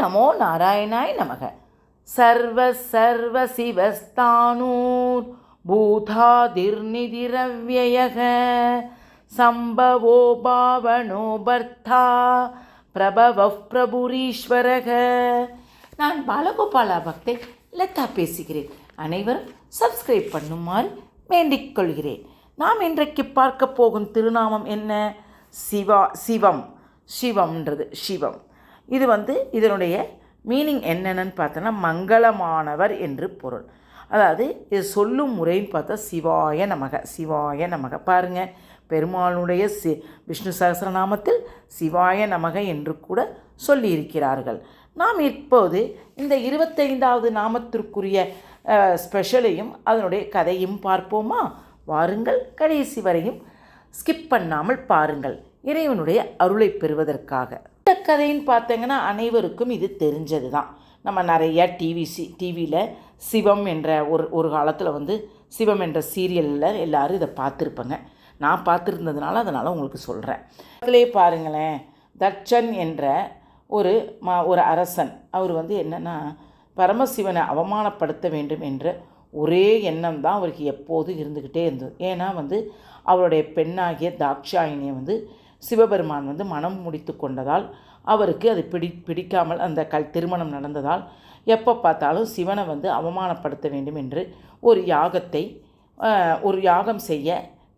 நமோ நாராயணாய் நமக. சர்வ சர்வ சிவஸ்தானூர் பூதாதிர்நிதிரவ்யயக. சம்பவோ பாவனோ பர்த்தா பிரபவ பிரபுரீஸ்வரக. நான் பாலகோபாலா பக்தை லதா பேசுகிறேன். அனைவரும் சப்ஸ்கிரைப் பண்ணுமாறு வேண்டிக் கொள்கிறேன் நாம் இன்றைக்கு பார்க்க போகும் திருநாமம் என்ன? சிவா சிவம். சிவம்ன்றது சிவம். இது வந்து இதனுடைய மீனிங் என்னென்னு பார்த்தோன்னா மங்களமானவர் என்று பொருள். அதாவது இது சொல்லும் முறைன்னு பார்த்தா சிவாய நமக சிவாய நமக. பாருங்கள் பெருமாளுடைய சி விஷ்ணு சகசிரநாமத்தில் சிவாய நமக என்று கூட சொல்லியிருக்கிறார்கள். நாம் இப்போது இந்த இருபத்தைந்தாவது நாமத்திற்குரிய ஸ்பெஷலையும் அதனுடைய கதையும் பார்ப்போமா? வாருங்கள் கடைசி வரையும் ஸ்கிப் பண்ணாமல் பாருங்கள். இறைவனுடைய அருளை பெறுவதற்காக. இந்த கதைன்னு பார்த்தீங்கன்னா அனைவருக்கும் இது தெரிஞ்சது தான் நம்ம நிறைய டிவி சி டிவியில் சிவம் என்ற ஒரு ஒரு காலத்தில் வந்து சிவம் என்ற சீரியலில் எல்லாரும் இதை பார்த்துருப்பாங்க. நான் பார்த்துருந்ததுனால அதனால் உங்களுக்கு சொல்கிறேன் அதிலே பாருங்களேன் தட்சன் என்ற ஒரு மா ஒரு அரசன். அவர் வந்து என்னென்னா பரமசிவனை அவமானப்படுத்த வேண்டும் என்ற ஒரே எண்ணம் தான் அவருக்கு எப்போதும் இருந்துக்கிட்டே இருந்தது. ஏன்னா வந்து அவருடைய பெண்ணாகிய தாக்ஷாயினியை வந்து சிவபெருமான் வந்து மனம் முடித்து கொண்டதால் அவருக்கு அது பிடி பிடிக்காமல் அந்த கல் திருமணம் நடந்ததால் எப்போ பார்த்தாலும் சிவனை வந்து அவமானப்படுத்த வேண்டும் என்று ஒரு யாகத்தை ஒரு யாகம் செய்ய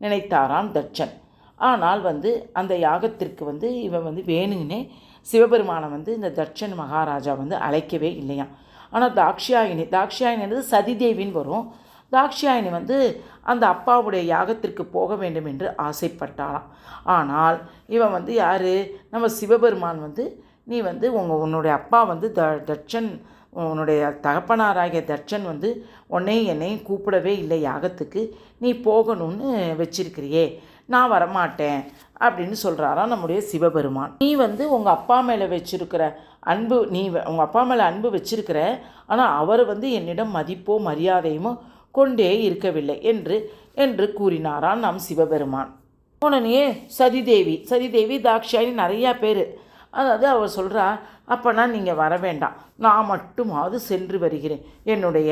நினைத்தாராம் தட்சன். ஆனால் வந்து அந்த யாகத்திற்கு வந்து இவன் வந்து வேணுங்கனே சிவபெருமானை வந்து இந்த தட்சன் மகாராஜா வந்து அழைக்கவே இல்லையாம். ஆனால் தாக்ஷாயினி தாக்ஷாயினின்றது சதிதேவின்னு வரும். தாக்ஷாயினி வந்து அந்த அப்பாவுடைய யாகத்திற்கு போக வேண்டும் என்று ஆசைப்பட்டாளாம். ஆனால் இவன் வந்து யார்? நம்ம சிவபெருமான் வந்து நீ வந்து உங்கள் உன்னுடைய அப்பா வந்து த தட்சன் உன்னுடைய தகப்பனாராகிய தட்சன் வந்து உன்னையும் என்னையும் கூப்பிடவே இல்லை யாகத்துக்கு. நீ போகணும்னு வச்சிருக்கிறியே நான் வரமாட்டேன் அப்படின்னு சொல்கிறாராம் நம்முடைய சிவபெருமான். நீ வந்து உங்கள் அப்பா மேலே வச்சிருக்கிற அன்பு நீ வ- உங்கள் அப்பா மேலே அன்பு வச்சிருக்கிற ஆனால் அவர் வந்து என்னிடம் மதிப்போ மரியாதையுமோ கொண்டே இருக்கவில்லை என்று என்று கூறினாராம் நம் சிவபெருமான். உடனே சதிதேவி சதிதேவி தாக்ஷாயினி நிறையா பேர். அதாவது அவர் சொல்கிறா அப்போனா நீங்கள் வர வேண்டாம். நான் மட்டுமாவது சென்று வருகிறேன். என்னுடைய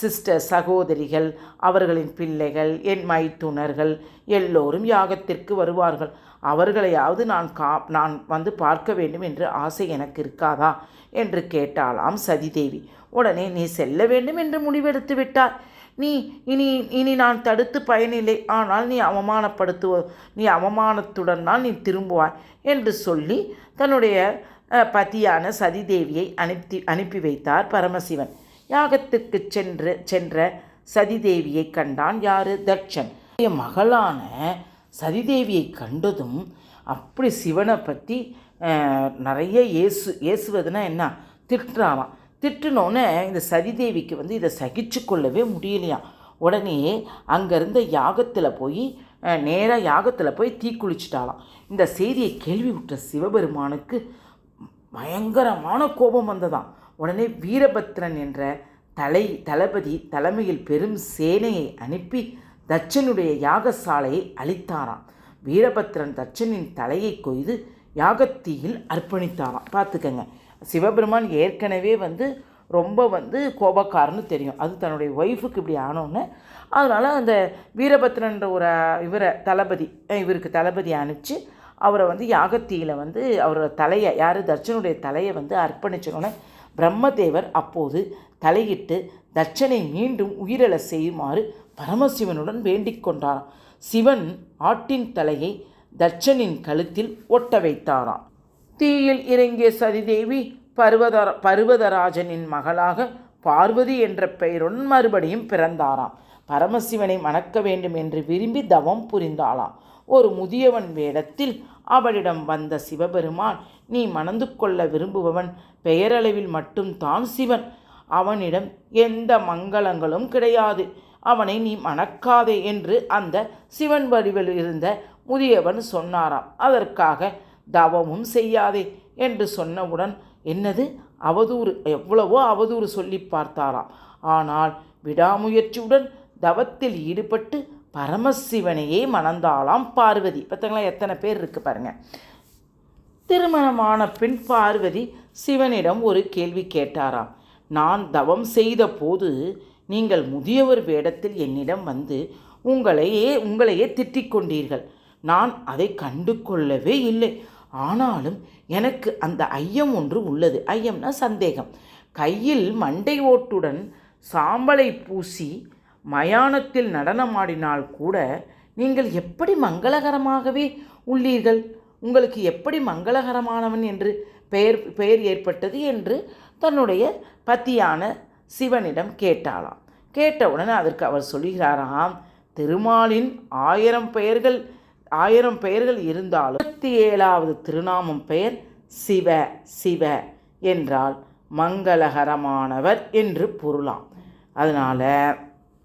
சிஸ்டர் சகோதரிகள் அவர்களின் பிள்ளைகள் என் மைத்துனர்கள் எல்லோரும் யாகத்திற்கு வருவார்கள். அவர்களையாவது நான் கா நான் வந்து பார்க்க வேண்டும் என்று ஆசை எனக்கு இருக்காதா? என்று கேட்டாலாம் சதிதேவி. உடனே நீ செல்ல வேண்டும் என்று முடிவெடுத்து விட்டார் நீ இனி இனி நான் தடுத்து பயனில்லை. ஆனால் நீ அவமானப்படுத்துவ நீ அவமானத்துடன் தான் நீ திரும்புவாய் என்று சொல்லி தன்னுடைய பதியான சதிதேவியை அனுப்பி அனுப்பி வைத்தார் பரமசிவன். யாகத்திற்கு சென்று சென்ற சதிதேவியை கண்டான் யாரு? தட்சன். மகளான சதிதேவியை கண்டதும் அப்படி சிவனை பற்றி நிறைய ஏசு ஏசுவதுன்னா என்ன? திட்டுறாவான் திட்டுனோன்னே இந்த சதிதேவிக்கு வந்து இதை சகிச்சு கொள்ளவே முடியலையாம் உடனே அங்கேருந்த யாகத்தில் போய் நேராக யாகத்தில் போய் தீக்குளிச்சிட்டாலாம் இந்த செய்தியை கேள்வி விட்ட சிவபெருமானுக்கு பயங்கரமான கோபம் வந்ததாம். உடனே வீரபத்ரன் என்ற தலை தளபதி தலைமையில் பெரும் சேனையை அனுப்பி தச்சனுடைய யாகசாலையை அழித்தாராம். வீரபத்ரன் தச்சனின் தலையை கொய்து யாகத்தீயில் அர்ப்பணித்தாராம். பார்த்துக்கங்க. சிவபெருமான் ஏற்கனவே வந்து ரொம்ப வந்து கோபக்காரன்னு தெரியும். அது தன்னுடைய ஒய்ஃபுக்கு இப்படி ஆனோன்னு அதனால் அந்த வீரபத்ரன்ற ஒரு இவரை தளபதி இவருக்கு தளபதி அனுப்பிச்சு அவரை வந்து யாகத்தியில் வந்து அவரோட தலையை யார் தர்ச்சனுடைய தலையை வந்து அர்ப்பணிச்சோன்னே பிரம்மதேவர் அப்போது தலையிட்டு தட்சனை மீண்டும் உயிரிழ செய்யுமாறு பரமசிவனுடன் வேண்டிக் கொண்டாராம். சிவன் ஆட்டின் தலையை தட்சனின் கழுத்தில் ஒட்ட வைத்தாராம். தீயில் இறங்கிய சதிதேவி பர்வதர பர்வதராஜனின் மகளாக பார்வதி என்ற பெயருடன் மறுபடியும் பிறந்தாராம். பரமசிவனை மணக்க வேண்டும் என்று விரும்பி தவம் புரிந்தாளாம். ஒரு முதியவன் வேடத்தில் அவளிடம் வந்த சிவபெருமான் நீ மணந்து கொள்ள விரும்புபவன் பெயரளவில் மட்டும்தான் சிவன். அவனிடம் எந்த மங்களங்களும் கிடையாது. அவனை நீ மணக்காதே என்று அந்த சிவன் வடிவில் இருந்த முதியவன் சொன்னாராம். அதற்காக தவமும் செய்யாதே என்று சொன்னவுடன் என்னது? அவதூறு எவ்வளவோ அவதூறு சொல்லி பார்த்தாராம். ஆனால் விடாமுயற்சியுடன் தவத்தில் ஈடுபட்டு பரமசிவனையே மணந்தாளாம் பார்வதி. பார்த்தங்களா எத்தனை பேர் இருக்கு பாருங்க. திருமணமான பின் பார்வதி சிவனிடம் ஒரு கேள்வி கேட்டாராம். நான் தவம் செய்த போது நீங்கள் முதியவர் வேடத்தில் என்னிடம் வந்து உங்களையே உங்களையே திட்டிக் கொண்டீர்கள். நான் அதை கண்டு கொள்ளவே இல்லை. ஆனாலும் எனக்கு அந்த ஐயம் ஒன்று உள்ளது. ஐயம்னா சந்தேகம். கையில் மண்டை ஓட்டுடன் சாம்பலை பூசி மயானத்தில் நடனமாடினால் கூட நீங்கள் எப்படி மங்களகரமாகவே உள்ளீர்கள்? உங்களுக்கு எப்படி மங்களகரமானவன் என்று பெயர் பெயர் ஏற்பட்டது என்று தன்னுடைய பத்தியான சிவனிடம் கேட்டாளாம். கேட்டவுடன் அதற்கு அவர் சொல்கிறாராம் திருமாலின் ஆயிரம் பெயர்கள் ஆயிரம் பெயர்கள் இருந்தாலும் இருபத்தி ஏழாவது திருநாமம் பெயர் சிவ சிவ என்றால் மங்களகரமானவர் என்று பொருளாம். அதனால்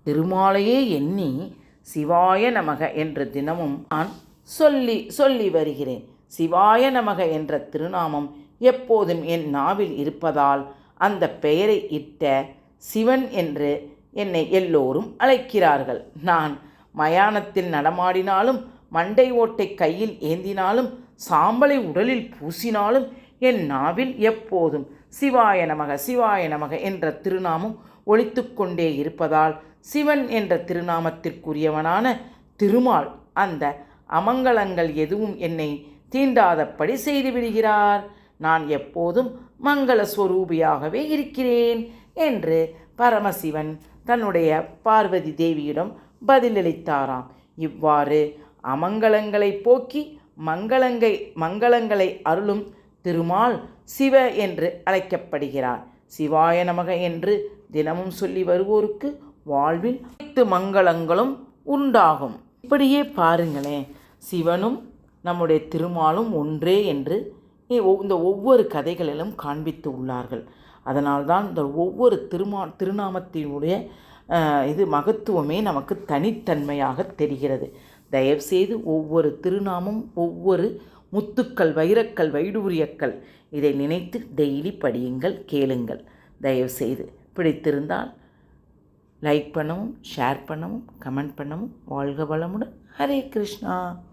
திருமாலையே எண்ணி சிவாய நமக என்ற தினமும் நான் சொல்லி சொல்லி வருகிறேன். சிவாய நமக என்ற திருநாமம் எப்போதும் என் நாவில் இருப்பதால் அந்த பெயரை இட்ட சிவன் என்று என்னை எல்லோரும் அழைக்கிறார்கள். நான் மயானத்தில் நடமாடினாலும் மண்டை ஓட்டை கையில் ஏந்தினாலும் சாம்பலை உடலில் பூசினாலும் என் நாவில் எப்போதும் சிவாய நமக சிவாய நமக என்ற திருநாமம் ஒழித்து கொண்டே இருப்பதால் சிவன் என்ற திருநாமத்திற்குரியவனான திருமால் அந்த அமங்கலங்கள் எதுவும் என்னை தீண்டாதபடி செய்துவிடுகிறார் நான் எப்போதும் மங்கள ஸ்வரூபியாகவே இருக்கிறேன் என்று பரமசிவன் தன்னுடைய பார்வதி தேவியிடம் பதிலளித்தாராம். இவ்வாறு அமங்கலங்களை போக்கி மங்களங்கை மங்களங்களை அருளும் திருமால் சிவ என்று அழைக்கப்படுகிறார். சிவாய நமக என்று தினமும் சொல்லி வருவோருக்கு வாழ்வில் அனைத்து மங்களங்களும் உண்டாகும். இப்படியே பாருங்களேன் சிவனும் நம்முடைய திருமாலும் ஒன்றே என்று இந்த ஒவ்வொரு கதைகளிலும் காண்பித்து உள்ளார்கள். அதனால்தான் இந்த ஒவ்வொரு திருமா திருநாமத்தினுடைய இது மகத்துவமே நமக்கு தனித்தன்மையாக தெரிகிறது. தயவுசெய்து ஒவ்வொரு திருநாமும் ஒவ்வொரு முத்துக்கள் வைரக்கல் வைடூரியக்கள் இதை நினைத்து டெய்லி படியுங்கள் கேளுங்கள். தயவுசெய்து பிடித்திருந்தால் லைக் பண்ணவும் ஷேர் பண்ணவும் கமெண்ட் பண்ணவும் வாழ்க வளமுடன். ஹரே கிருஷ்ணா.